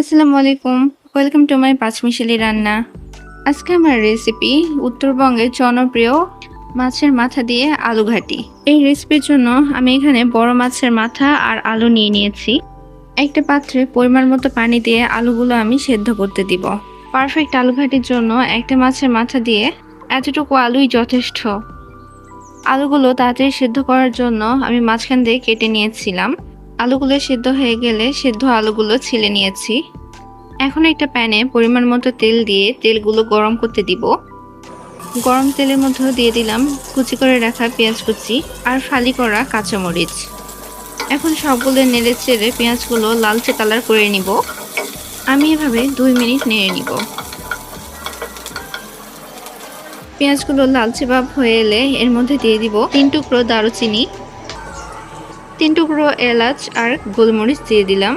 আসসালামু আলাইকুম welcome to my পাঁচমিশালি রান্না। আজকে আমার রেসিপি উত্তরবঙ্গের জনপ্রিয় মাছের মাথা দিয়ে আলু ঘাটি। এই রেসিপির জন্য আমি এখানে বড় মাছের মাথা আর আলু নিয়ে নিয়েছি। একটা পাত্রে পরিমাণ মতো পানি দিয়ে আলুগুলো আমি সেদ্ধ করতে দিব। পারফেক্ট আলু ঘাটির জন্য একটা মাছের মাথা দিয়ে এতটুকু আলুই যথেষ্ট। আলুগুলো তাড়াতাড়ি সেদ্ধ করার জন্য আমি মাঝখান দিয়ে কেটে নিয়েছিলাম। আলুগুলো সেদ্ধ হয়ে গেলে সেদ্ধ আলুগুলো ছিলে নিয়েছি। এখন একটা প্যানে পরিমাণ মতো তেল দিয়ে তেলগুলো গরম করতে দিব। গরম তেলের মধ্যে দিয়ে দিলাম কুচি করে রাখা পেঁয়াজ কুচি আর ফালি করা কাঁচামরিচ। এখন সবগুলো নেড়ে চেড়ে পেঁয়াজগুলো লালচে কালার করে নিব। আমি এভাবে দুই মিনিট নেড়ে নিব। পেঁয়াজগুলো লালচে ভাব হয়ে এলে এর মধ্যে দিয়ে দিব তিন টুকরো দারুচিনি। তিন টুকরো এলাচ আর গোলমরিচ দিয়ে দিলাম।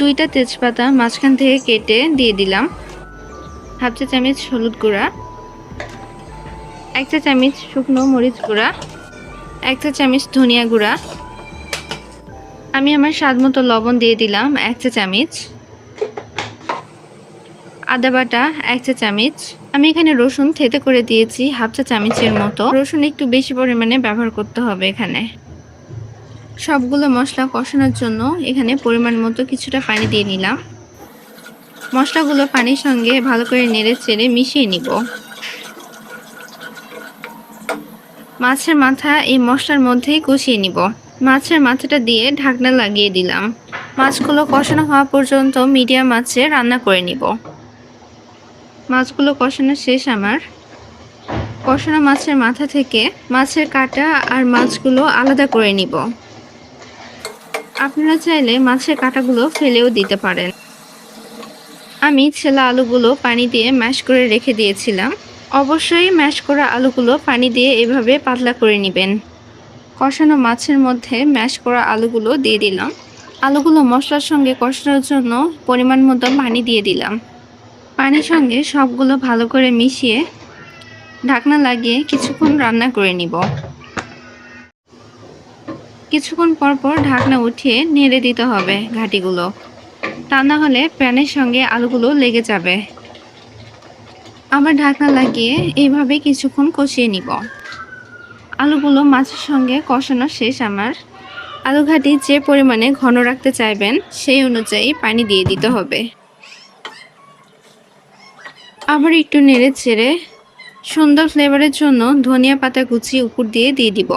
দুইটা তেজপাতা মাঝখান থেকে কেটে দিয়ে দিলাম। হাফ চা চামচ হলুদ গুঁড়া, এক চা চামচ শুকনো মরিচ গুঁড়া, এক চা চামচ ধনিয়া গুঁড়া। আমি আমার স্বাদ মতো লবণ দিয়ে দিলাম এক চা চামচ। আদা বাটা, এক চা চামচ। আমি এখানে রসুন থেতে করে দিয়েছি, হাফ চা চামচের মতো। রসুন একটু বেশি পরিমাণে ব্যবহার করতে হবে এখানে। সবগুলো মশলা কষানোর জন্য এখানে পরিমাণ মতো কিছুটা পানি দিয়ে নিলাম। মশলাগুলো পানির সঙ্গে ভালো করে নেড়ে চেড়ে মিশিয়ে নিব। মাছের মাথা এই মশলার মধ্যেই কষিয়ে নিব। মাছের মাথাটা দিয়ে ঢাকনা লাগিয়ে দিলাম। মাছগুলো কষানো হওয়া পর্যন্ত মিডিয়াম মাছে রান্না করে নিব। মাছগুলো কষানো শেষ আমার। কষানো মাছের মাথা থেকে মাছের কাটা আর মাছগুলো আলাদা করে নিব। আপনারা চাইলে মাছের কাটাগুলো ফেলেও দিতে পারেন। আমি ছেলা আলুগুলো পানি দিয়ে ম্যাশ করে রেখে দিয়েছিলাম। অবশ্যই ম্যাশ করা আলুগুলো পানি দিয়ে এভাবে পাতলা করে নেবেন। কষানো মাছের মধ্যে ম্যাশ করা আলুগুলো দিয়ে দিলাম। আলুগুলো মশলার সঙ্গে কষানোর জন্য পরিমাণ মতো পানি দিয়ে দিলাম। পানির সঙ্গে সবগুলো ভালো করে মিশিয়ে ঢাকনা লাগিয়ে কিছুক্ষণ রান্না করে নিব। কিছুক্ষণ পর পর ঢাকনা উঠিয়ে নেড়ে দিতে হবে ঘাটিগুলো। তা না হলে প্যানের সঙ্গে আলুগুলো লেগে যাবে। আবার ঢাকনা লাগিয়ে এইভাবে কিছুক্ষণ কষিয়ে নিব। আলুগুলো মাছের সঙ্গে কষানো শেষ আমার। আলু ঘাটি যে পরিমাণে ঘন রাখতে চাইবেন সেই অনুযায়ী পানি দিয়ে দিতে হবে। আবার একটু নেড়ে চেড়ে সুন্দর ফ্লেভারের জন্য ধনিয়া পাতা কুচি উপর দিয়ে দিয়ে দিব।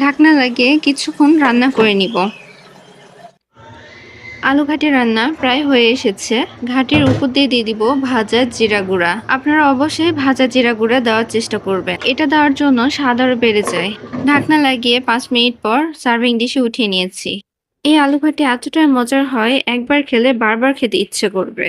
ঢাকনা লাগিয়ে কিছুক্ষণ রান্না করে নিব। আলু ঘাটি রান্না প্রায় হয়ে এসেছে। ঘাটির উপর দিয়ে দিয়ে দিব ভাজা জিরা গুঁড়া। আপনারা অবশ্যই ভাজা জিরা গুঁড়া দেওয়ার চেষ্টা করবেন। এটা দেওয়ার জন্য স্বাদ আরও বেড়ে যায়। ঢাকনা লাগিয়ে পাঁচ মিনিট পর সার্ভিং ডিশে উঠিয়ে নিয়েছি। এই আলু ঘাটি এতটাই মজার হয়, একবার খেলে বারবার খেতে ইচ্ছে করবে।